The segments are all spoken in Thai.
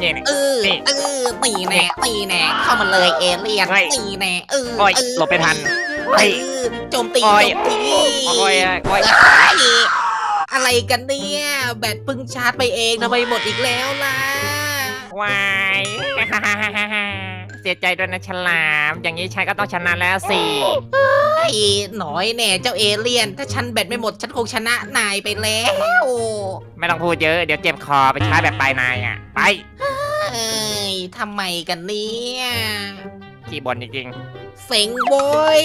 เนี่ยเนี่ยเออนี่เออตีแน่ตีแน่เข้ามาเลยเอเลี่ยนเฮ้ยตีแน่เออโอ้ยเออหลบไปทันเอเฮ้ยอโจมตีโอ้ยโจมตีโอ้ยโอ้ยเอ้ยอะไรกันเนี่ยแบตเพิ่งชาร์จไปเองทำไมหมดอีกแล้วล่ะ วาย เสียใจด้วยนะฉลาม อย่างนี้ฉันก็ต้องชนะแล้วสิไอ้หน่อยแน่เจ้าเอเลี่ยน ถ้าฉันแบตไม่หมดฉันคงชนะนายไปแล้วไม่ต้องพูดเยอะเดี๋ยวเจ็บคอไปช้าแบบปลายนายอะ ไป เอ้ยทำไมกันเนี่ย ขี่บอลจริงเซ็งโบย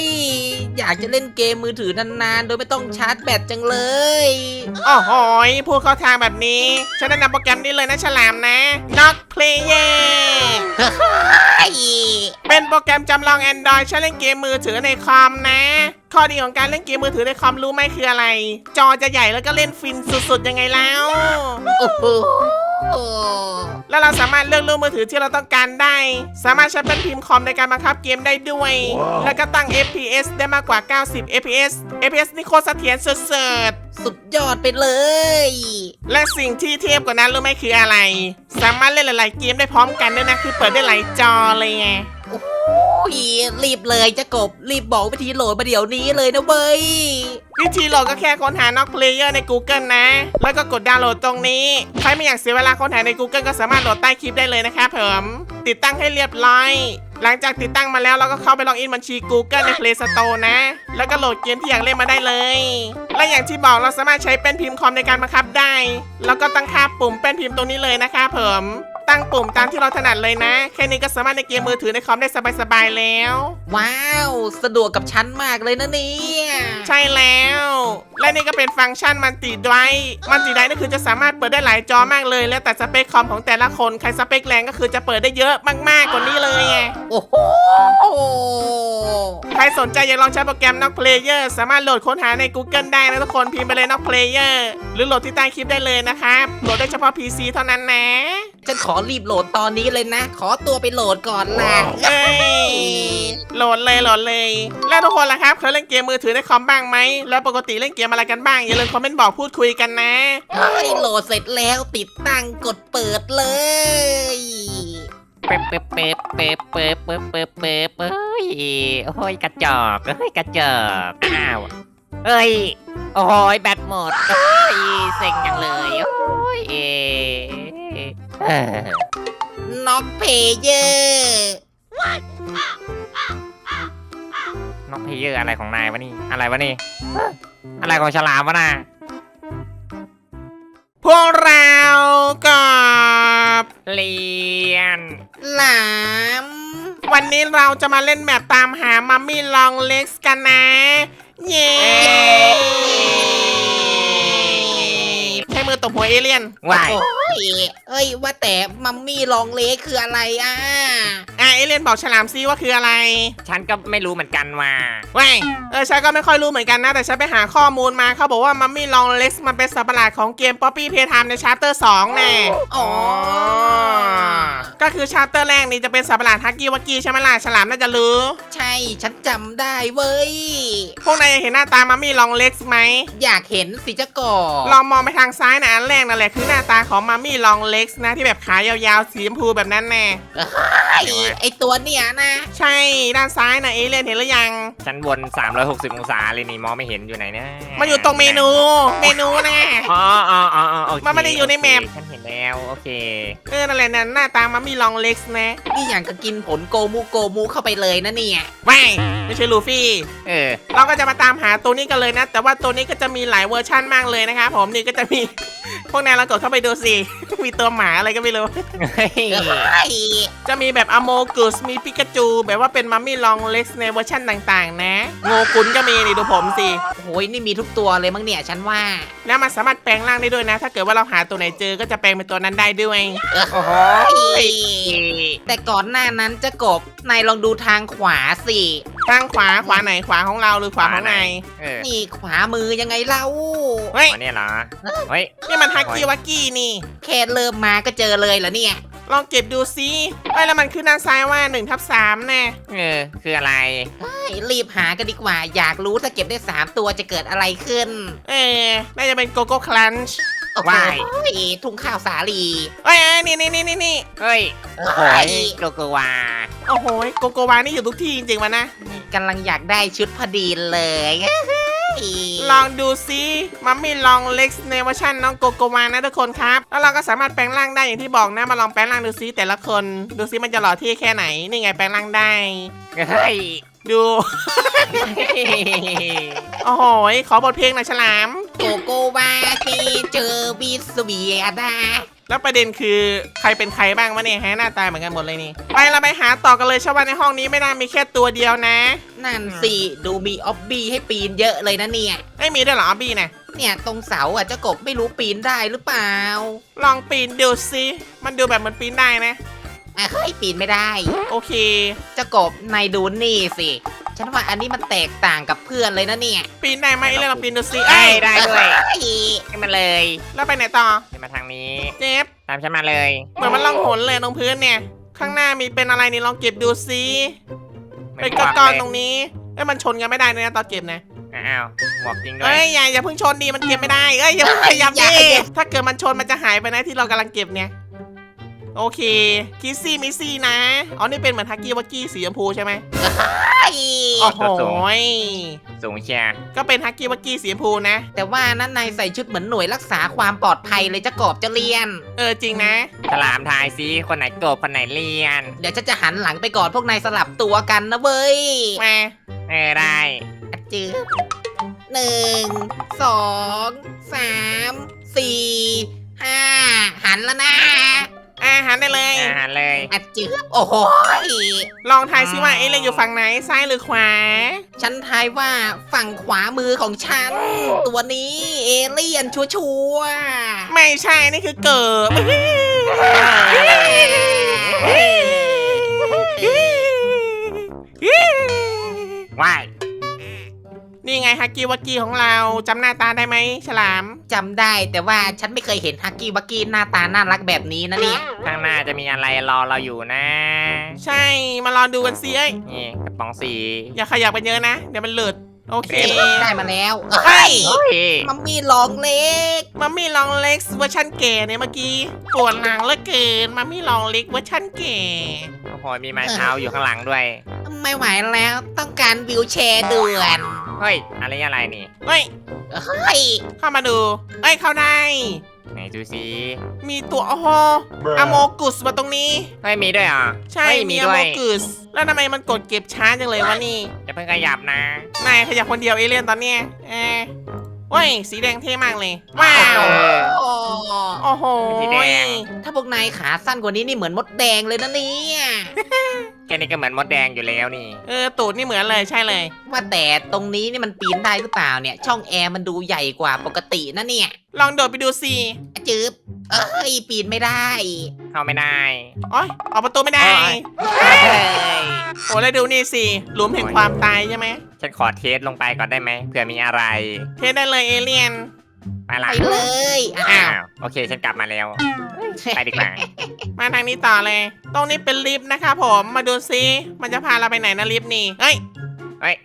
อยากจะเล่นเกมมือถือนานๆ โดยไม่ต้องชาร์จแบตจังเลย ๆโอ้โหยพูดเข้าทางแบบนี้ ฉันแนะนำโปรแกรมนี้เลยนะฉลามนะ Not Player ไอ้เป็นโปรแกรมจำลอง Android ใช้เล่นเกมมือถือในคอมนะ ข้อดีของการเล่นเกมมือถือในคอมรู้ไหมคืออะไร จอจะใหญ่แล้วก็เล่นฟินสุดๆยังไงแล้ว โอ้โห แล้วเราสามารถเลือกรูปมือถือที่เราต้องการได้ สามารถใช้เป็นพิมพ์คอมในการบังคับเกมได้ด้วย แล้วก็ตั้ง FPS ได้มากกว่า 90 FPS FPS นี่โคตรเสถียรสุดสุดยอดไปเลยๆและสิ่งที่เทียบกว่านั้นรู้ไหมคืออะไร สามารถเล่นหลาย ๆ เกมได้พร้อมกันด้วยนะ คือเปิดได้หลายจอเลยไงโอ้ยรีบเลยจะกบ รีบบอกวิธีโหลดมาเดี๋ยวนี้เลยนะเว้ย วิธีโหลดก็แค่ค้นหา Knock Player ใน Google นะ แล้วก็กดดาวน์โหลดตรงนี้ ใครไม่อยากเสียเวลาค้นหาใน Google ก็สามารถโหลดใต้คลิปได้เลยนะครับผมติดตั้งให้เรียบร้อย หลังจากติดตั้งมาแล้วเราก็เข้าไปล็อกอินบัญชี Google ใน Play Store นะ แล้วก็โหลดเกมที่อยากเล่นมาได้เลย และอย่างที่บอกเราสามารถใช้เป็นพิมพ์คอมในการบังคับได้ แล้วก็ตั้งค่าปุ่มเป็นพิมพ์ตรงนี้เลยนะครับผม ตั้งปุ่มตามที่เราถนัดเลยนะ แค่นี้ก็สามารถในเกมมือถือในคอมได้สบายๆแล้ว ว้าว สะดวกกับฉันมากเลยนะเนี่ยใช่แล้ว และนี่ก็เป็นฟังก์ชันมันติไดรมันติไดนี่คือจะสามารถเปิดได้หลายจอมากเลย แล้วแต่สเปคคอมของแต่ละคนใครสเปคแรงก็คือจะเปิดได้เยอะมากๆกว่านี้เลยไงโอ้โหใครสนใจอยากลองใช้โปรแกรม Knock Player สามารถโหลดค้นหาใน Google ได้นะทุกคนพิมพ์ไปเลย Knock Player หรือโหลดที่ใต้คลิปได้เลยนะครับโหลดได้เฉพาะ PC เท่านั้นนะ ฉันขอรีบโหลดตอนนี้เลยนะ ขอตัวไปโหลดก่อนล่ะเอ้ยโหลดเลยโหลดเลย แล้วทุกคนล่ะครับเคยเล่นเกมมือถือในคอมบ้างไหม แล้วปกติเล่นเกมอะไรกันบ้าง อย่าลืมคอมเมนต์บอกพูดคุยกันนะ เฮ้ยโหลดเสร็จแล้วติดตั้งกดเปิดเลย เป๊บเป๊บเป๊บเป๊บเป๊บเป๊บเป๊บเป๊บเอ้ยโอ้ยกระจอกเอ้ยกระจอกอ้าวเอ้ยโอ้ยแบตหมดเอ้ยเซ็ง น็อกเพเยอร์น้องเพลเยอร์อะไรของนายวะนี่ อะไรวะนี่ อะไรของฉลามวะน่ะพวกเรากับเรียนหลาม วันนี้เราจะมาเล่นแบบตามหามัมมี่ลองเล็กซ์กันนะ เย้ใช้มือต บหัวเอเลี่ยนว้าย โอ้ยเอ้ยว่าแต่มัมมี่ลองเลกคืออะไรอะอะเอเลี่ยนบอกฉลามซิว่าคืออะไรฉันก็ไม่รู้เหมือนกันว่าว้ายเออฉันก็ไม่ค่อยรู้เหมือนกันนะ แต่ฉันไปหาข้อมูลมาเขาบอกว่ามัมมี่ลองเล็กซ์มันเป็นสัตว์ประหลาดของเกมป๊อปปี้เพย์ไทม์ในชาร์เตอร์2แน่อ๋อ ก็คือชาร์เตอร์แรกนี่จะเป็นสัตว์ประหลาดฮักกี้วักกี้ใช่ไหมล่ะฉลามน่าจะรู้ใช่ฉันจำได้เว้ย พวกนายอยากเห็นหน้าตามัมมี่ลองเล็กซ์ไหมอยากเห็นสิเจ้าก่อลองมองไปทางซ้ายนะอันแรกนั่นแหละคือหน้าตาของมัมมี่ลองเล็กซ์นะที่แบบขายาวๆสีชมพูแบบนั้นแน่ไอ้ไอตัวเนี่ยนะใช่ด้านซ้ายนะเอเลียนเห็นหรือยัง ฉันวน 360 องศาเลยนี่มองไม่เห็นอยู่ไหนนะมันอยู่ตรงเมนูเมนูนะอ๋ออ๋ออ๋ออ๋อโอเคมันไม่ได้อยู่ในแมปฉันเห็นแล้วโอเคเออนั่นแหละนั่นหน้าตามัมมี่ลองเล็กซ์นะนี่อย่างก็กินผลโกมูโกมูเข้าไปเลยนะเนี่ยไม่ไม่ใช่ลูฟี่เออเราก็จะมาตามหาตัวนี้กันเลยนะ แต่ว่าตัวนี้ก็จะมีหลายเวอร์ชั่นมากเลยนะครับผมนี่ก็จะมี พวกนายลองกดเข้าไปดูสิ มีตัวหมาอะไรก็ไม่รู้เฮ้ยไอ้จะมีแบบอโมกุสมีปิกาจู แบบว่าเป็นมัมมี่ลองเล็กซ์ในเวอร์ชั่นต่างๆ นะ โงกุนก็มีนี่ดูผมสิ โอ้ยนี่มีทุกตัวเลยมั้งเนี่ยฉันว่า แล้วมันสามารถแปลงร่างได้ด้วยนะ ถ้าเกิดว่าเราหาตัวไหนเจอก็จะแปลงเป็นตัวนั้นได้ด้วย โอ้โหแต่ก่อนหน้านั้นเจะกบนายลองดูทางขวาสิทางขวาขวาไหนขวาของเราหรือขวาของนายเออนี่ขวามือยังไงเล่าเฮ้ยวันนี้เหรอเฮ้ยนี่มันฮักกี้วักกี้นี่แค่เริ่มมาก็เจอเลยเหรอเนี่ย ลองเก็บดูซิเอ้ยแล้วมันขึ้นด้านซ้ายว่า1ทับ3แน่เออคืออะไร เฮ้ยรีบหากันดีกว่า อยากรู้ถ้าเก็บได้ 3 ตัวจะเกิดอะไรขึ้นเออน่าจะเป็นโกโก้คลันช์โอ้โหว้าย ทุ่งข้าวสาลีเอ้ยเอ้ยนี่นี่นี่นี่นี่เฮ้ยโอ้โหเฮ้ยโกโกวาโอ้โหโกโกวานี่อยู่ทุกที่จริงๆวะนะ กำลังอยากได้ชุดพอดีเลย ลองดูซิมัมมี่ลองเล็กในเวอร์ชันน้องโกโกวานะทุกคนครับ แล้วเราก็สามารถแปลงร่างได้อย่างที่บอกนะมาลองแปลงร่างดูซิแต่ละคน ดูซิมันจะหล่อเท่แค่ไหน นี่ไงแปลงร่างได้เฮ้ยดู โอ้โหขอบทเพลงหน่อยฉลาม โกโกวาที่เจอวิสเวียดาแล้วประเด็นคือใครเป็นใครบ้างวะเนี่ยฮะหน้าตาเหมือนกันหมดเลยนี่ ไปเราไปหาต่อกันเลยชาวบ้านในห้องนี้ไม่น่ามีแค่ตัวเดียวนะ นั่นสิดูมีออบบี้ให้ปีนเยอะเลยนะเนี่ยไม่มีด้วยเหรอบี้นะเนี่ยตรงเสาอะเจ้ากบไม่รู้ปีนได้หรือเปล่า ลองปีนดูซิมันดูแบบเหมันปีนได้นะอะเฮ้ยปีนไม่ได้ โอเค เจ้ากบนายดูนี่สิ ฉันว่าอันนี้มันแตกต่างกับเพื่อนเลยนะเนี่ยปีนได้ไหมเอ้ยลองปีนดูซิได้เอ้ยได้ด้วยเฮ้ยขึ้นมาเลยแล้วไปไหนต่อขึ้นมาทางนี้ เจ็บตามฉันมาเลยเหมือนมันล่องหนเลยตรงพื้นเนี่ย ข้างหน้ามีเป็นอะไรนี่ลองเก็บดูซิไม่เป็นมีก้อนๆเลยตรงนี้เอ้ยมันชนกันไม่ได้เลยนะตอนเก็บนะ อ้าวหมวกจริงด้วเอ้ยยอย่าอย่าเพิ่งชนดีมันเก็บไม่ได้เอ้ยอย่าเพิ่งขยับอย่าดิอย่าถ้าเกิดมันชนมันจะหายไปนะที่เรากำลังเก็บเนี่ย โอเค คิสซี่มิสซี่นะ อ๋อ นี่เป็นเหมือนฮักกี้วักกี้สีชมพูใช่ไหมเฮ้ยโอ้โหยสูงเชียร์ก็เป็นฮักกี้วักกี้สีชมพูนะ แต่ว่านั้นนายใส่ชุดเหมือนหน่วยรักษาความปลอดภัยเลยเจ้ากบเจะเลียน เออจริงนะ ฉลามทายซิคนไหนโกบคนไหนเลียน เดี๋ยวฉันจะหันหลังไปก่อนพวกนายสลับตัวกันนะเว้ยมาเออได้อะจืบหนึ่งสองสามสี่ห้าหันแล้วนะ อาหารได้เลยอาหารเลยอะจืบโอ้โหยลองทายซิว่าเอเลนอยู่ฝั่งไหนซ้ายหรือขวา ฉันทายว่าฝั่งขวามือของฉัน ตัวนี้เอเลี่ยนชัวร์ๆไม่ใช่นี่คือเกิบว้าย นี่ไงฮักกี้วักกี้ของเราจำหน้าตาได้ไหมฉลาม จำได้แต่ว่าฉันไม่เคยเห็นฮักกี้วักกี้หน้าตาน่ารักแบบนี้นะเนี่ยข้างหน้าจะมีอะไรรอเราอยู่นะ ใช่มารอดูกันสิเอ้ยนี่กระป๋องสีอย่าขยับไปเยอะนะ เดี๋ยวมันหลุด โอเคได้มาแล้วเฮ้ยเฮ้ยมัมมี่ลองเล็ก มัมมี่ลองเล็กเวอร์ชันเก๋เนี่ยเมื่อกี้ปวดหลังเหลือเกิน มัมมี่ลองเล็กเวอร์ชันเก๋โอ้โหมีไม้เท้าอยู่ข้างหลังด้วย ไม่ไหวแล้วต้องการวิวแชร์ด่วนเฮ้ยอะไรอะไรนี่เฮ้ยเฮ้ยเข้ามาดูเอ้ยเข้าได้ ไหนดูสิมีตัวโอ้โหอะโมกุสมาตรงนี้เฮ้ยมีด้วยเหรอใช่เฮ้ยมีมีอะด้โมวยกุสแล้วทำไมมันกดเก็บช้าจังเลยวะนี่จะเพิ่งขยับนะนายขยับคนเดียวเอเลี่ยนตอนเนี้ยเออเว้ยสีแดงเท่มากเลย ว้าวเออโอ้โอ้โหสีแดง ถ้าพวกนายขาสั้นกว่านี้นี่เหมือนมดแดงเลยนะเนี่ยแค่นี้ก็เหมือนมดแดงอยู่แล้วนี่ เออตูดนี่เหมือนเลยใช่เลย ว่าแต่ตรงนี้นี่มันปีนได้หรือเปล่าเนี่ย ช่องแอร์มันดูใหญ่กว่าปกตินะเนี่ยลองโดดไปดูสิอะจืบเอ้ยปีนไม่ได้เข้าไม่ได้ โอ้ยออกประตูไม่ได้เฮ้ยโอ้แล้วดูนี่สิหลุมแห่งความตายใช่ไหม ฉันขอเทสลงไปก่อนได้ไหมเผื่อมีอะไร เทได้เลยเอเลี่ยน ไปไปละเลยอ้าอ้าววโอเคฉันกลับมาแล้ว ไปดีกว่า มาทางนี้ต่อเลย ตรงนี้เป็นลิฟต์นะคะผม มาดูซิ มันจะพาเราไปไหนนะลิฟต์นี่ เฮ้ยเฮ้ย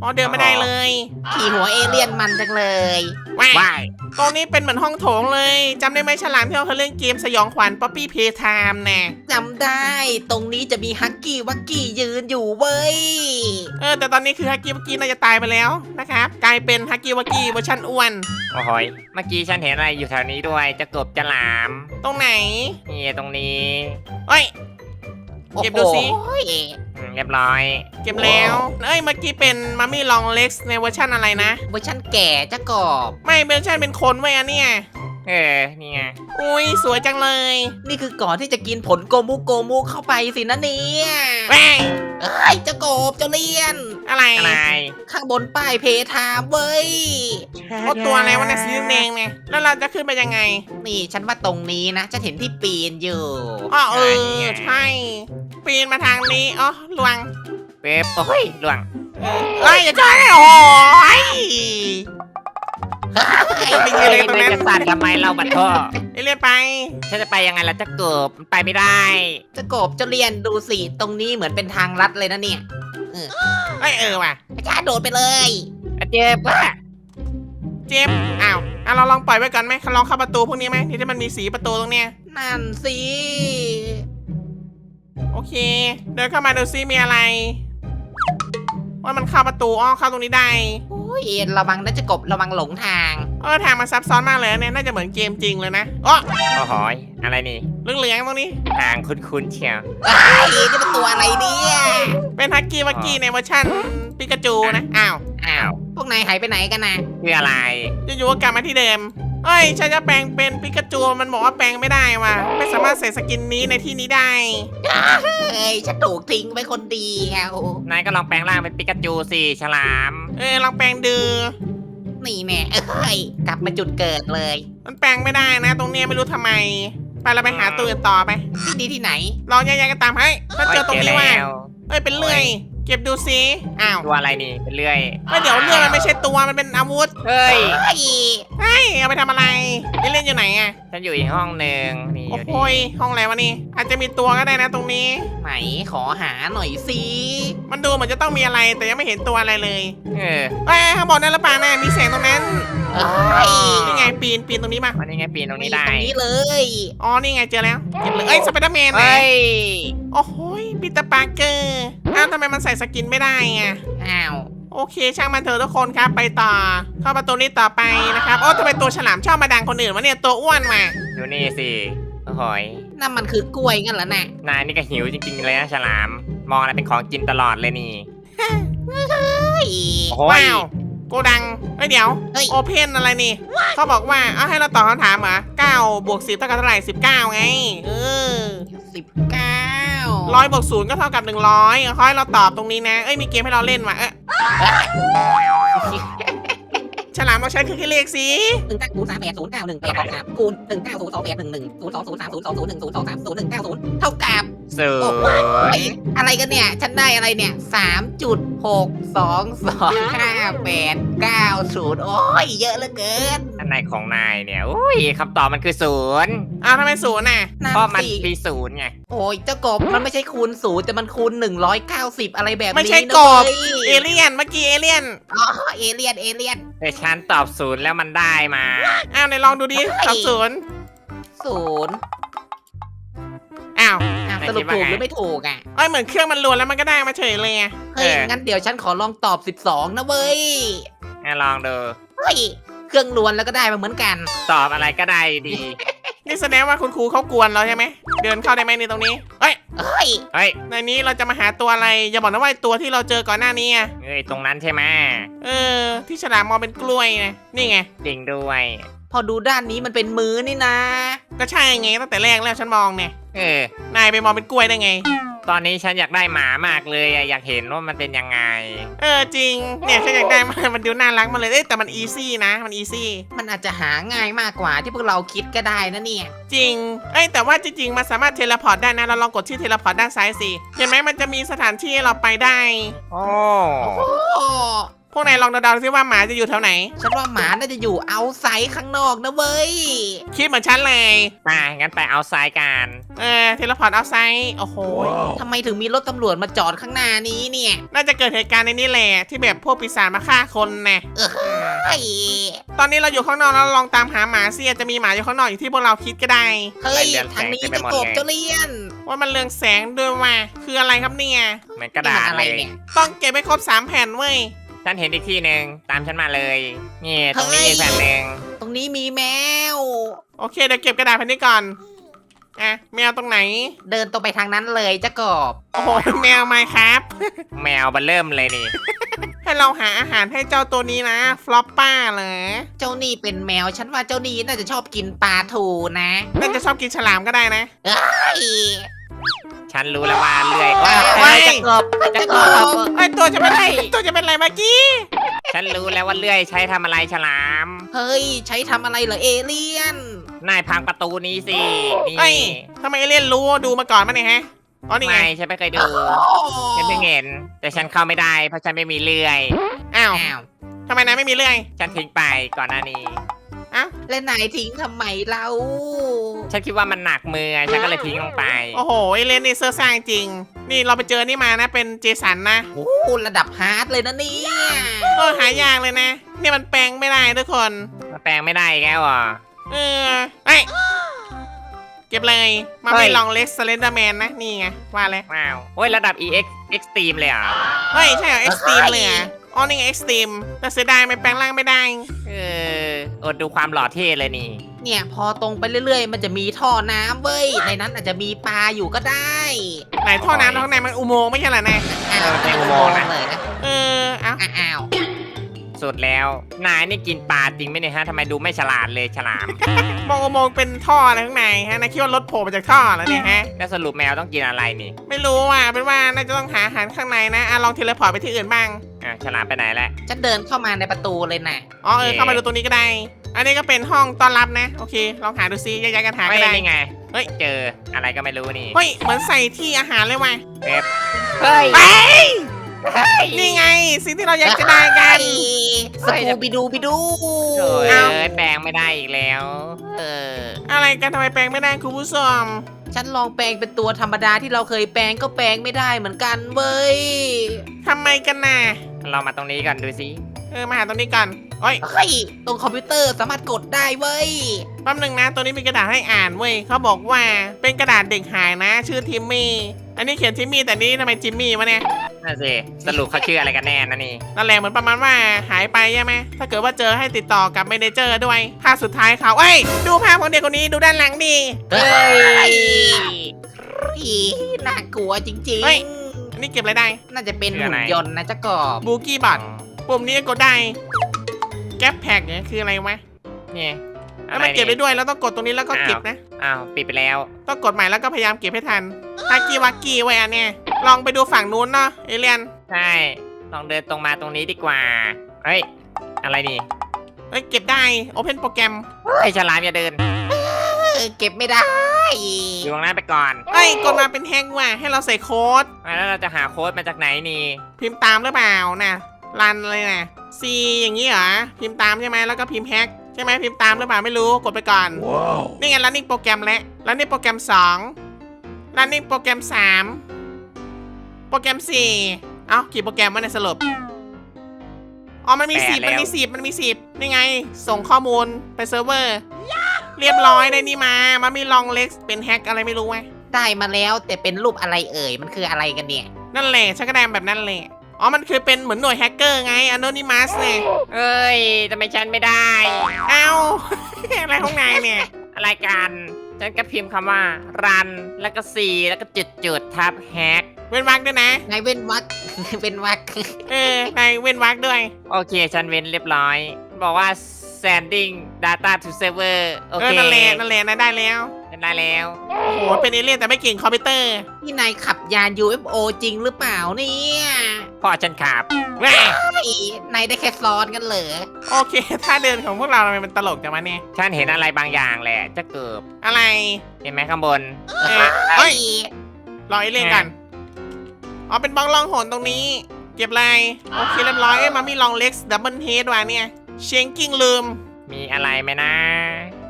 อ๋อเดินไม่ได้เลย ขี่หัวเอเลี่ยนมันจังเลย ว้าว้ายตรงนี้เป็นเหมือนห้องโถงเลยจำได้ไหมฉลามที่เราเคยเล่นเกมสยองขวัญป๊อปปี้เพย์ไทม์แน่จำได้ ตรงนี้จะมีฮักกี้วักกี้ยืนอยู่เว้ย เออแต่ตอนนี้คือฮักกี้วักกี้น่าจะตายไปแล้วนะครับกลายเป็นฮักกี้วักกี้เวอร์ชันอ้วน โอ้โหยเมื่อกี้ฉันเห็นอะไรอยู่แถวนี้ด้วย จะกบจะหลามตรงไหนนี่ตรงนี้เฮ้ย เก็บดูสิ โอ้โหอืม เรียบร้อย เก็บแล้ว เอ้ยเมื่อกี้เป็นมัมมี่ลองเล็กซ์ในเวอร์ชันอะไรนะ เวอร์ชันแก่จะกรอบ ไม่เวอร์ชันเป็นคนไว้ยอันเนี่ยเออนี่ไงอุ้ยสวยจังเลยนี่คือก่อนที่จะกินผลโกมุโกมุเข้าไปสินะเนี่ยแม่งเอ้ยเจะกบเจะเลียน อะไรอะไรข้างบนป้ายเพทามเว้ย โอ้ตัวอะไรวะเนี่ยสีแดงเนี่ยแล้วเราจะขึ้นไปยังไงนี่ฉันว่าตรงนี้นะฉันเห็นที่ปีนอยู่ อ๋อเออใช่ ปีนมาทางนี้อ๋อลวงเป๊บโอ้ยหลวงเออเอ้ยอย่าจ้อยโอ้ยจะไปยืนอะไรตรงนั้นจะสั่นทำไมเราบัดท่อเอเลี่ยนไปฉันจะไปยังไงล่ะจะกบมันไปไม่ได้เจะกบเจะเลียนดูสิตรงนี้เหมือนเป็นทางลัดเลยนะเนี่ยเอ้ยเออว่ะอาจารย์โดดไปเลยอะเจ็บว่ะเจ็บอ้าวอะเราลองปล่อยไว้ก่อนไหมลองเข้าประตูพวกนี้ไหมที่ที่มันมีสีประตูตรงเนี้ยนั่นสิ โอเค เดินเข้ามาดูซิมีอะไร ว่ามันเข้าประตูอ้อเข้าตรงนี้ได้ โอ้ยระวังนะจะกบระวังหลงทาง เออทางมันซับซ้อนมากเลยเนี่ยน่าจะเหมือนเกมจริงเลยนะอ๋อโอ้โหยอะไรนี่เหลืองๆตรงนี้ทางคุ้นๆเชียวไอ้ยนี่เป็นตัวอะไรเนี่ย เป็นฮักกี้วักกี้ในเวอร์ชันปิกาจูนะ อ้าว อ้าว พวกนายหายไปไหนกันนะ คืออะไรอยู่ๆก็กลับมาที่เดิม เอ้ยฉันจะแปลงเป็นปิกาจูมันบอกว่าแปลงไม่ได้ว่ะไม่สามารถใส่สกินนี้ในที่นี้ได้เอ้ยฉันถูกทิ้งไปคนเดียวนายก็ลองแปลงร่างเป็นปิกาจูสิฉลาม เอ้ยลองแปลงดูนี่แน่เอ้ยกลับมาจุดเกิดเลย มันแปลงไม่ได้นะ ตรงเนี้ยไม่รู้ทำไม ไปเราไปหาตัวอื่นต่อไปที่นี่ที่ไหนลองแยกๆกันตามให้ถ้าเจอตรงนี้ว่าโยเจอแล้วเอ้ยเป็นเลื่อย เก็บดูซิอ้าวตัวอะไรนี่เป็นเลื่อยเอ้ยเดี๋ยวเลื่อยมันไม่ใช่ตัวมันเป็นอาวุธเฮ้ยเฮ้ยเฮ้ยเอาไปทำอะไรนี่เล่นอยู่ไหนอะฉันอยู่อีกห้องหนึ่งนี่อโอ้ยู่โหนี่ยห้องอะไรวะนี่ อาจจะมีตัวก็ได้นะตรงนี้ ไหนขอหาหน่อยสิมันดูเหมือนจะต้องมีอะไรแต่ยังไม่เห็นตัวอะไรเลย เออเอ้ยข้างบนนั่นหรือเปล่าน่ะมีแสงตรงนั้นเอ้ย นี่ไงปีนปีนตรงนี้มาวันนี้ไงปีนตรงมีนี้ตได้รงนี้เลย อ๋อนี่ไงเจอแล้วเก็บเลยเอ้ยสไปเดอร์แมนไหนเฮ้ยโอ้โหย ปีเตอร์ปาร์เกอร์อ้าวทำไมมันใส่สกินไม่ได้อะอ้าว โอเค ช่างมันเถอะทุกคนครับไปต่อ เข้าประตูนี้ต่อไปนะครับ โอ้ทำไมตัวฉลามชอบมาดังคนอื่นวะเนี่ยตัวอ้วนมาดูนี่สิโอ้โหยนั่นมันคือกล้วยงั้นเหรอน่ะนายนี่ก็หิวจริงๆเลยนะฉลาม มองอะไรเป็นของกินตลอดเลยนี่ เฮ้ย โอ้โหยว้าวโกดังเอ้ยเดี๋ยวเฮ้ย โอเพนอะไรนี่เขาบอกว่าเอาให้เราตอบคำถามเหรอ9บวก10เท่ากับเท่าไหร่19 ไงเออสิบเก้า ร้อยบวกศูนย์ก็เท่ากับหนึ่งร้อยขอให้เราตอบตรงนี้นะ เอ้ยมีเกมให้เราเล่นว่ะเอ้ย ฉลามเราใช้คือแค่เลขสิหนึ่งเก้าศูนย์สามแปดศูนย์เก้าหนึ่งแปดสองสามคูณหนึ่งเก้าศูนย์สองแปดหนึ่งหนึ่งศูนย์สองศูนย์สามศูนย์สองศูนย์หนึ่งศูนย์สองสามศูนย์หนึ่งเก้าศูนย์เท่ากับศูโอ้นโหย์อะไรกันเนี่ย ฉันได้อะไรเนี่ยสามจุดหกสองสองห้าแปดเก้าศูนย์โอ้ยเยอะเหลือเกินอันไหนของนายเนี่ยอุ้ยคำตอบมันคือศูนย์อ้าวทำไมศูนย์น่ะ นั่นเพราะมันสิมีศูนย์ไง โอ้ยเจ้ากบมันไม่ใช่คูณศูนย์แต่มันคูณหนึ่งร้อยเก้าสิบอะไรแบบนี้ไม่ใช่นะกบเว้ยเอเลี่ยน เมื่อกี้เอเลี่ยน อ๋อเอเลียนเอเลียน แต่ฉันตอบศูนย์แล้วมันได้มา อ้าวไหนลองดูดิตอบศูนย์ศูนย์อ้าวอะไหนสรุคิปดว่าถูกไงหรือไม่ถูกอะ เอ้ยเหมือนเครื่องมันรวนแล้วมันก็ได้มาเฉยเลยไงเฮ้ยเอองั้นเดี๋ยวฉันขอลองตอบ 12 นะเว้ยงั้นลองดู เฮ้ย เครื่องรวนแล้วก็ได้มาเหมือนกัน ตอบอะไรก็ได้ดี นี่แสดงว่าคุณครูเขากวนเราใช่ไหม เดินเข้าได้ไหมนี่ตรงนี้เอ้ย เฮ้ยเฮ้ยในนี้เราจะมาหาตัวอะไร อย่าบอกนะว่าไอ้ตัวที่เราเจอก่อนหน้านี้อะเอ้ยตรงนั้นใช่ไหมเออ ที่ฉลามมองเป็นกล้วยนะนี่ไง จริงด้วย พอดูด้านนี้มันเป็นมือนี่นะ ก็ใช่ไงตั้งแต่แรกแล้วฉันมองเนี่ย เออนายไปมองเป็นกล้วยได้ไง ตอนนี้ฉันอยากได้หมามากเลยอะอยากเห็นว่ามันเป็นยังไง เออจริง เนี่ยฉันอยากได้มากมันดูน่ารักมาเลยเอ้ยแต่มันอีซี่นะ มันอีซี่ มันอาจจะหาง่ายมากกว่าที่พวกเราคิดก็ได้นะเนี่ย จริง เอ้ยแต่ว่าจริงๆ มันสามารถเทเลพอร์ตได้นะ เราลองกดที่เทเลพอร์ตด้านซ้ายสิ เห็นไหมมันจะมีสถานที่ให้เราไปได้ โอ้ โอ้ พวกนายลองเดาๆซิว่าหมาจะอยู่แถวไหน ฉันว่าหมาน่าจะอยู่เอาไซด์ข้างนอกนะเว้ย คิดเหมือนฉันเลยไปงั้นไปเอาซ้ายกันเออเทเลพอร์ตเอาไซด์โอ้โห ทำไมถึงมีรถตำรวจมาจอดข้างหน้านี้เนี่ยน่าจะเกิดเหตุการณ์ในนี้แหละที่แบบพวกปีศาจมาฆ่าคนนะเฮ้ยตอนนี้เราอยู่ข้างนอกแล้วเราลองตามหาหมาสิอาจจะมีหมาอยู่ข้างนอกอย่างที่พวกเราคิดก็ได้ เฮ้ยทางนี้จะกบเจ้าเลียน ว่ามันเรืองแสงด้วยว่าคืออะไรครับเนี่ยเหมือนกระดาษนี่มันอะไรเลยเนี่ย ต้องเก็บให้ครบสามแผ่นเว้ย ฉันเห็นอีกที่หนึ่งตามฉันมาเลย นี่ตรงนี้เฮ้ยแผ่นหนึ่งตรงนี้มีแมว โอเคเดี๋ยวเก็บกระดาษแผ่นนี้ก่อนอะแมวตรงไหน เดินตรงไปทางนั้นเลยเจ้ากบโอ้โหแมวไหมครับ แมวบันเริ่มเลยนี่ ให้เราหาอาหารให้เจ้าตัวนี้นะฟลอปป้าเหรอเจ้านี่เป็นแมวฉันว่าเจ้านี่น่าจะชอบกินปลาทูนะ น่าจะชอบกินฉลามก็ได้นะเฮ้ย ฉันรู้แล้วว่าเลื่อยว้าเฮ้วยจะกบจะกบไอยตัวจะเป็นไรตัวจะเป็นไรเมื่อกี้ ฉันรู้แล้วว่าเลื่อยใช้ทำอะไรฉลาม เฮ้ย ใช้ทำอะไรเหรอเอเลี่ยน นายพังประตูนี้สินี่เอ้ยทำไมเอเลี่ยนรู้ดูมาก่อนมั้ยเนี่ยฮะอ๋อนี่ไง ไม่ฉันไม่เคยดูฉันเพิ่งเห็น แต่ฉันเข้าไม่ได้เพราะฉันไม่มีเลื่อย อ้าวอ้าวทำไมนายไม่มีเลื่อย ฉันทิ้งไปก่อนหน้านี้อ้าวและนายทิ้งทำไมเรา ฉันคิดว่ามันหนักมือฉันก็เลยทิ้งลงไป โอ้โหเอเลี่ยนนี่เซอร์ซ่าจริง นี่เราไปเจอนี่มานะเป็นเจสันนะโอ้โหระดับฮาร์ดเลยนะเนี่ยเออหายากเลยนะ เนี่ยมันแปลงไม่ได้ทุกคนมาแปลงไม่ได้อีกแล้วเหรอเออเอ้ยเก็บเลย มาเฮ้ไม่ยลองเล็กสเลนเดอร์แมนนะนี่ไงว่าเลยว้าวโอ้ยระดับ EX Extreme เลยเหรอะเฮ้ยใช่เหรอเอ็กซ์ตรีมเลยเหรอะอ๋อนี่ไงเอ็กซ์ตรีมแต่เสียดายมันแปลงร่างไม่ได้ เอออดดูความหล่อเท่เลยนี่ เนี่ยพอตรงไปเรื่อยๆ มันจะมีท่อน้ำเว้ย ในนั้นอาจจะมีปลาอยู่ก็ได้ไหนท่อน้ำข้างในมันอุโมงค์ไม่ใช่เหรอนะอ้าวในอุโมงค์นะ เลยนะเออเอ้าอ้าวสุดแล้ว นายนี่กินปลาจริงไหมเนี่ยฮะทำไมดูไม่ฉลาดเลยฉลาม มองอุโมงค์เป็นท่ออะไรข้างในฮะนายคิดว่ารถโผล่มาจากท่อแล้วเนี่ยฮะ แล้วสรุปแมวต้องกินอะไรนี่ไม่รู้อะเป็นว่าน่าจะต้องหาอาหารข้างในนะอะลองเทเลพอร์ตไปที่อื่นบ้างอะฉลามไปไหนแล้ว ฉันเดินเข้ามาในประตูเลยนะอ๋อเออโอเคเข้ามาดูตรงนี้ก็ได้ อันนี้ก็เป็นห้องต้อนรับนะ โอเค ลองหาดูซิย้ายๆกันหาไม่ก็ได้นี่ไง เฮ้ย เจออะไรก็ไม่รู้นี่เฮ้ย เหมือนใส่ที่อาหารเลยว่ะเป๊ปเฮ้ยไปนี่ไง สิ่งที่เราอยากจะได้กัน สกูบิดูบิดูโอ้ยเอ้า แปลงไม่ได้อีกแล้ว เออ อะไรกันทำไมแปลงไม่ได้คุณผู้ชมฉันลองแปลงเป็นตัวธรรมดาที่เราเคยแปลงก็แปลงไม่ได้เหมือนกันเว้ย ทำไมกันน่ะ เรามาตรงนี้ก่อนดูสิเออมาหาตรงนี้ก่อนโอ้ยเฮ้ยตรงคอมพิวเตอร์สามารถกดได้เว้ย แป๊บหนึงนะ ตัวนี้มีกระดาษให้อ่านเว้ยเขาบอกว่าเป็นกระดาษเด็กหายนะ ชื่อทิมมี่ อันนี้เขียนทิมมี่แต่นี่ทำไมจิมมี่วะเนี่ยนั่นสิสรุปเขาชื่ออะไรกันแน่นะนี่ นั่นแหละเหมือนประมาณว่าหายไปใช่ไหมถ้าเกิดว่าเจอให้ติดต่อกับเมเนเจอร์ด้วยภาพสุดท้ายเขาเอ้ยดูภาพของเด็กคนนี้ดูด้านหลังดิ เฮ้ย อีน่ากลัวจริงเฮ้ยอั นนี้เก็บอะไรได้ๆน่าจะเป็นคือหุ่อะไรนยนต์นะเจ้ากอบบูกี้บัตปุ่มนี้กดได้ แก๊ปแพ็กเนี่ยคืออะไรวะนี่แล้วมันเก็บได้ด้วยแล้วต้องกดตรงนี้แล้วก็เก็บนะ อ้าวปิดไปแล้ว ต้องกดใหม่แล้วก็พยายามเก็บให้ทันฮากิวักกี้ไว้อันเนี้ยลองไปดูฝั่งนู้นเนาะเอเลียน ใช่ ลองเดินตรงมาตรงนี้ดีกว่า เฮ้ย อะไรนี่เอ้ยเก็บได้ โอเพนโปรแกรมไอ้ยฉลามอย่าเดินเออเก็บไม่ได้อยู่ตรงนั้นไปก่อนเอ้ยกดมาเป็นแฮกว่ะให้เราใส่โค้ด อะแล้วเราจะหาโค้ดมาจากไหนนี่พิมพ์ตามหรือเปล่านะรันเลยนะ C อย่างนี้เหรอพิมพ์ตามใช่ไหมแล้วก็พิมพ์แฮกใช่ไหมพิมพ์ตามหรือเปล่าไม่รู้กดไปก่อนนี่ไง running โปรแกรมแล้ว running โปรแกรม2 running โปรแกรม 3 โปรแกรม 4 เอ้ากี่โปรแกรมวะในยสรุป อ๋อมันมีแปดสิบแล้ว มันมีสิบมันมีสิบนี่ไง ส่งข้อมูลไปเซิร์ฟเวอร์ เรียบร้อยได้นี่มา มันมีลองเล็กเป็นแฮกอะไรไม่รู้ไงได้มาแล้วแต่เป็นรูปอะไรเอ่ย มันคืออะไรกันเนี่ย นั่นแหละฉันก็ได้แบบนั้นแหละอ๋อมันคือเป็นเหมือนหน่วยแฮกเกอร์ไง Anonymous เนี่ยเอ้ยทำไมฉันไม่ได้ เอ้า อะไรของนายเนี่ย อะไรกัน ฉันก็พิมพ์คำว่า run แล้วก็ C แล้วก็จุดจุดๆทับ hack เว้นวรรคด้วยนะ นายเว้นวัก เว้นวัก เออนายเว้นวรรคด้วย โอเค ฉันเว้นเรียบร้อย บอกว่า sending data to server โอเอเคอนั่นแหละนั่นแหละนายได้แล้วฉันได้แล้ว โอ้โห เป็นเอเลี่ยนแต่ไม่เก่งคอมพิวเตอร์นี่นายขับยาน UFO จริงหรือเปล่าเนี่ยพ่อฉันขับ แหม่เฮ้ยนายได้แค่ซ้อนกันเหรอโอเค ถ้าเดินของพวกเราทำไมมันตลกจังวะเนี่ย ฉันเห็นอะไรบางอย่างแหละจะเกิบอะไร เห็นไหมข้างบน เออเฮ้ย รอเอเลี่ยนกัน อ๋อเป็นบล็อกล่องหนตรงนี้ เก็บอะไรโอเคเรียบร้อยเอ้ยมันมีลองเล็กดับเบิลเฮดว่ะเนี่ยเชงกิ้งลืม มีอะไรไหมนะ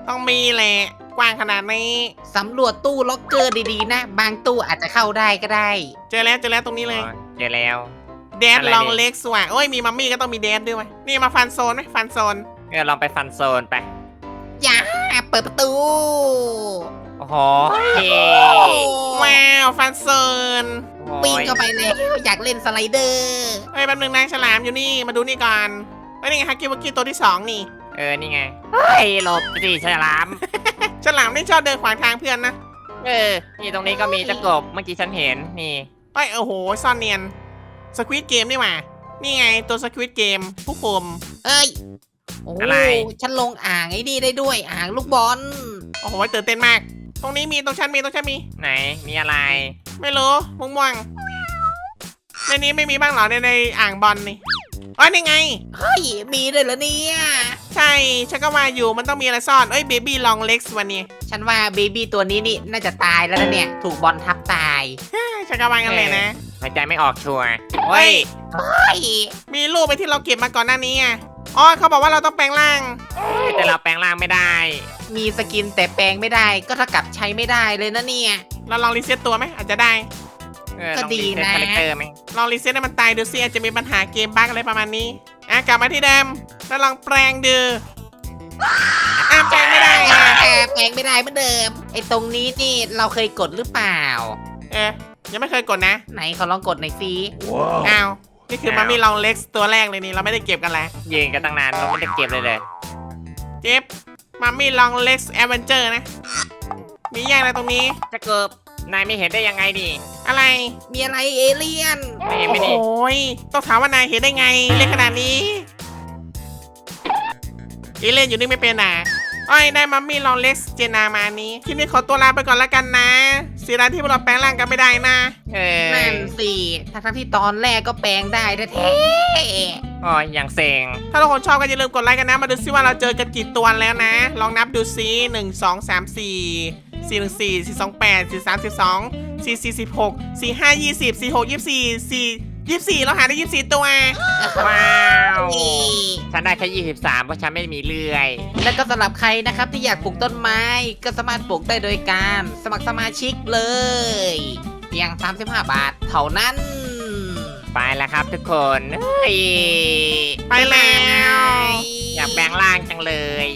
ต้องมีแหละกว้างขนาดนี้สำรวจตู้ล็อกเกอร์ดีๆนะ บางตู้อาจจะเข้าได้ก็ได้ เจอแล้วเจอแล้วตรงนี้เลยอ๋อเจอแล้วแดดอะไรลองนี่ Dạ. เล็กส์ว่ะโอ้ยมีมัมมี่ก็ต้องมีแดดด้วยวะนี่มาฟันโซนไหมฟันโซนเออลองไปฟันโซนไปอย่าเปิดประตูโอ้โหเท่ว้าวฟันโซนโอ้ ปีนยเข้าไปแล้วอยากเล่นสไลเดอร์เอ้ยแป๊บนึงนายฉลามอยู่นี่มาดูนี่ก่อนเอ้ยนี่ไงฮักกี้วักกี้ตัวที่สองนี่ เออ นี่ไงเฮ้ยหลบสิฉลาม ฉลามนี่ชอบเดินขวางทางเพื่อนนะเออ นี่ตรงนี้ก็มีตะกบเมื่อกี้ฉันเห็น นี่เอ้ยโอ้โหซ่อนเนียนสควิตเกมนี่หว่านี่ไงตัวสควิตเกมผู้คุมเอ้ยโอ้อะไร ฉันลงอ่างไอ้นี่ได้ด้วยอ่างลูกบอล โอ้โหตื่นเต้นมาก ตรงนี้มีตรงชั้นมีตรงชั้นมี ไหน มีอะไร ไม่รู้ม่วงม่วงๆในนี้ไม่มีบ้างเหรอในในอ่างบอลนี่อ๋อนี่ไง เฮ้ยมีด้วยเหรอเนี่ยใช่ฉันก็ว่าอยู่มันต้องมีอะไรซ่อนเอ้ยเบบี้ลองเล็กส์วันนี้ฉันว่าเบบี้ตัวนี้นี่น่าจะตายแล้วนะเนี่ย ถูกบอลทับตายฉันก็ว่ากันเลยนะหายใจไม่ออกชัวร์เฮ้ยเฮ้ยมีรูปไปที่เราเก็บมาก่อนหน้านี้อะอ๋อเขาบอกว่าเราต้องแปลงร่างแต่เราแปลงร่างไม่ได้ มีสกินแต่แปลงไม่ได้ ก็เท่ากับใช้ไม่ได้เลยนะเนี่ย เราลองรีเซ็ตตัวไหมอาจจะได้เออก็ลองดีรีเซ็ตนะคาแรคเตอร์ไหมลองรีเซ็ตให้มันตายดูซิอาจจะมีปัญหาเกมบั๊กอะไรประมาณนี้อะกลับมาที่เดิมแล้วลองแปลงดูอะแปลงไม่ได้อะแอบแปลงไม่ได้เหมือนเดิม ไอ้ตรงนี้นี่เราเคยกดหรือเปล่า เอ๊ะยังไม่เคยกดนะ ไหนขอลองกดหน่อยสิอ้าวนี่คือมามีลองเล็กตัวแรกเลยนี่เราไม่ได้เก็บกันแล้วยืนกันตั้งนานเราไม่ได้เก็บเลยเลย เจ็บ มามีลองเล็กแอดเวนเจอร์นะ มีแยกอะไรตรงนี้ จะเกิบนายไม่เห็นได้ยังไงดิอะไรมีอะไรเอเลี่ยนไม่เห็นโอ้ไม่ดิโหยต้องถามว่านายเห็นได้ไง เล็กขนาดนี้อีเล่นอยู่นี่ไม่เป็นอะอ้อยได้มัมมี่ลองเล็กเจนามาอันนี้คลิปนี้ขอตัวลาไปก่อนแล้วกันนะเสียดายที่พวกเราแปลงร่างกันไม่ได้นะเออนั่นสิทั้งๆที่ตอนแรกก็แปลงได้แท้อ๋ออย่างเซ็งถ้าทุกคนชอบก็อย่าลืมกดไลค์กันนะ มาดูซิว่าเราเจอกันกี่ตัวแล้วนะ ลองนับดูซิหนึ่งสองสามสี่สี่หนึ่งสี่สี่สองแปดสี่สามสิบสองสี่สี่สิบหกสี่ห้ายี่สิบสี่หกยี่สิบสี่สี่ยี่สิบสี่เราหาได้ยี่สิบสี่ตัวว้าว ๆนี่ฉันได้แค่ 23 เพราะฉันไม่มีเลื่อย แล้วก็สำหรับใครนะครับที่อยากปลูกต้นไม้ก็สามารถปลูกได้โดยการสมัครสมาชิกเลย เพียง 35 บาทเท่านั้น ไปแล้วครับทุกคนเฮ้ยไปแล้ว อยากแปลงร่างจังเลย